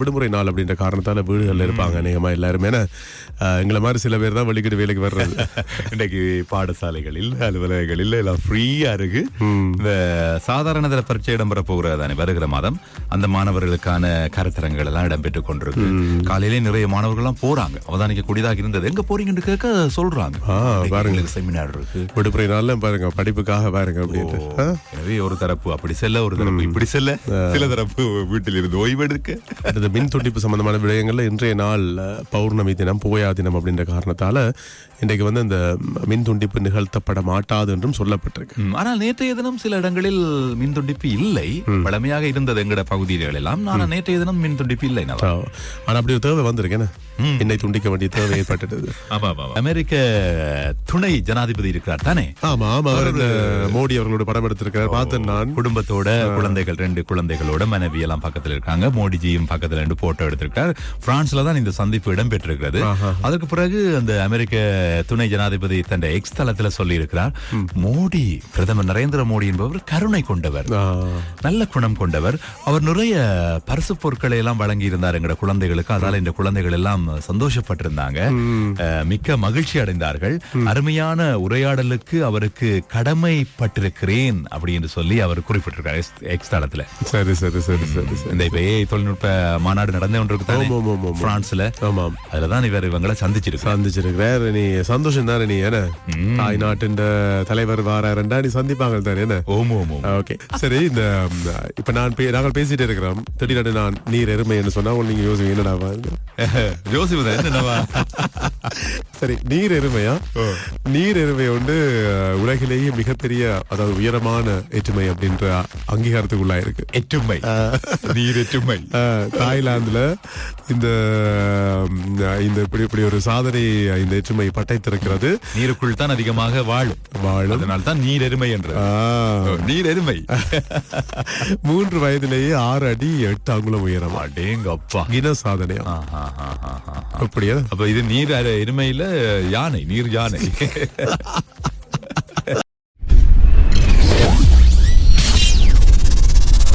விடுமுறை நாள் அப்படின்ற காரணத்தால வீடுகள்ல இருப்பாங்க அநேகமா எல்லாருமே. ஏன்னா எங்களை மாதிரி சில பேர் தான் வெளிக்கிட்டு வேலைக்கு வர்றது. இன்னைக்கு பாடசாலைகளில் அலுவலகங்களில் எல்லாம் ஃப்ரீயா இருக்கு. இந்த சாதாரண தர பரீட்சை இடம்பெற போகிறது தானே வருகிற மாதம். அந்த மாணவர்களுக்கான கருத்தரங்கள் எல்லாம் இடம்பெற்றுக் கொண்டிருக்கு. காலையிலே நிறைய மாணவர்கள் எல்லாம் போறாங்க. அவதானிக்க கூடியதாக இருந்தது. எங்க போறீங்கன்னு கேட்க சொல்றாங்க. ஆ, பாருங்க. செமினார் இருக்கு. விடுமுறை நாள்ல பாருங்க படிப்புக்காக பாருங்க அப்படின்ட்டு. ஆ? எனவே ஒரு தரப்பு அப்படி செல்ல ஒரு தரப்பு இப்படி செல்ல சில தரப்பு வீட்டில் இருந்து ஓய்வெடுக்க. இந்த மின் துண்டிப்பு சம்பந்தமான விடயங்கள்ல இன்றைய நாள் பௌர்ணமி தினம் போயா தினம் அப்படின்ற காரணத்தால இன்றைக்கு வந்து இந்த மின் துண்டிப்பு நிகழ்த்தப்பட மாட்டாது என்றும் சொல்லப்பட்டிருக்கு. ஆனால் நேற்றைய தினம் சில இடங்களில் மின் துண்டிப்பு இல்லை. பழமையாக இருந்தது எங்கட பகுதிகள் எல்லாம். ஆனால் நேற்றைய தினம் மின் துண்டிப்பு இல்லை நவா. ஆ. ஆனா அப்படி ஒரு தேவை வந்திருக்கேன் என்னை துண்டிக்க வேண்டிய தேவை ஏற்பட்டது. அமெரிக்க துணை ஜனாதிபதி இருக்கிறார் தானே? ஆமா ஆமா. மோடி அவர்களோட படம் எடுத்திருக்கிறார். பார்த்தேன் நான். குடும்பத்தோட குழந்தைகள் ரெண்டு குழந்தைகளோட மனைவி எல்லாம் பக்கத்துல இருக்காங்க. மோடிஜியும் பக்கத்துல ரெண்டு போட்டோ எடுத்திருக்கார். பிரான்ஸ்ல தான் இந்த சந்திப்பு இடம்பெற்றிருக்கிறது. அதற்கு பிறகு அந்த அமெரிக்க துணை ஜனாதிபதி தன் எக்ஸ் தளத்துல சொல்லி இருக்கிறார் மோடி பிரதமர் நரேந்திர மோடி என்பவர் கருணை கொண்டவர். நல்ல குணம் கொண்டவர். அவர் நிறைய பரிசு பொருட்களை எல்லாம் வழங்கி இருந்தார் எங்கட குழந்தைகளுக்கு. அதால இந்த குழந்தைகள் எல்லாம் சந்தோஷப்பட்டிருந்தாங்க. அஹ், மிக்க மகிழ்ச்சி அடைந்தார்கள். அருமையான உரையாடலுக்கு அவருக்கு கடமைப்பட்டிருக்கிறேன் அப்படின்னு சொல்லி அவர் குறிப்பிட்டிருக்காரு எக்ஸ்- தளத்துல. சரி சரி சரி சரி இந்த இப்ப தொழில்நுட்ப மாநாடு நடந்து கொண்டிருக்கு. பிரான்ஸ்ல. ஆமாம். அதுலதான் இவர் இவங்களை சந்திச்சிருக்காரு. சந்திச்சிருக்கிறார். நீ சந்தோஷம் தானே நீ என்ன? தாய் நாட்டின் தலைவர் வாராருண்டா நீ சந்திப்பாங்க தானே என்ன? ஓமோ ஓமோ ஓகே. சரி இந்த இப்ப நான் நாங்கள் பேசிட்டு இருக்கிறோம். திடீரென நான் நீர் எருமைன்னு சொன்னா உடனே நீங்க யோசிங்க என்னடா பாருங்க. ஜோசிபதா சரி நீர் எருமையா? நீர் எருமை வந்து உலகிலேயே மிகப்பெரிய அதாவது உயரமான எட்டுமை அப்படின்ற அங்கீகாரத்துக்குள்ளா இருக்கு. எட்டுமை. நீர் அஹ், தாய்லாந்துல இந்த இந்த இப்படி இப்படி ஒரு சாதனை இந்த எட்டுமை பட்டைத்திருக்கிறது நீருக்குள் தான் அதிகமாக வாழும். வாழும். அதனால தான் நீர் எருமை என்ற. நீர் எருமை. மூன்று வயதிலேயே ஆறு அடி எட்டு அங்குலம் உயரம். அடேங்க அப்பா கின சாதனையா அப்படியா? அப்ப இது நீர் எருமையில யானை நீர் யானை.